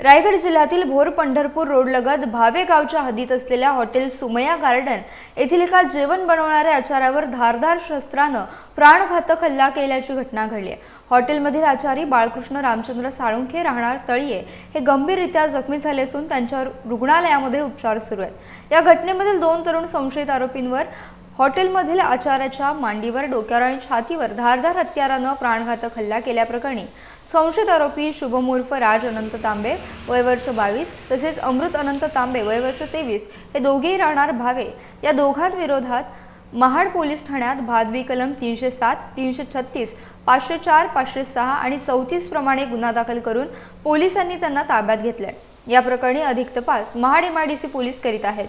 रायगड जिल्ह्यातील भोर पंढरपूर रोडलगत भावे गावच्या हद्दीत असलेल्या हॉटेल सुमया गार्डन येथील एका जेवण बनवणाऱ्या आचाऱ्यावर धारधार शस्त्रानं प्राणघातक हल्ला केल्याची घटना घडली आहे. हॉटेलमधील आचारी बाळकृष्ण रामचंद्र साळुंखे राहणार तळीये हे गंभीररित्या जखमी झाले असून त्यांच्यावर रुग्णालयामध्ये उपचार सुरू आहेत. या घटनेमधील दोन तरुण संशयित आरोपींवर हॉटेलमधील आचाराच्या मांडीवर डोक्यावर आणि छातीवर धारदार हत्यारानं प्राणघातक हल्ला केल्याप्रकरणी संशयित आरोपी शुभम उर्फ राज अनंत तांबे वय वर्ष बावीस तसेच अमृत अनंत तांबे वय वर्ष तेवीस हे दोघेही राहणार भावे. या दोघांविरोधात महाड पोलीस ठाण्यात भादवी कलम तीनशे सात तीनशे छत्तीस पाचशे चार पाचशे सहा आणि चौतीस प्रमाणे गुन्हा दाखल करून पोलिसांनी त्यांना ताब्यात घेतलंय. या प्रकरणी अधिक तपास महाड एमआयडीसी पोलीस करीत आहेत.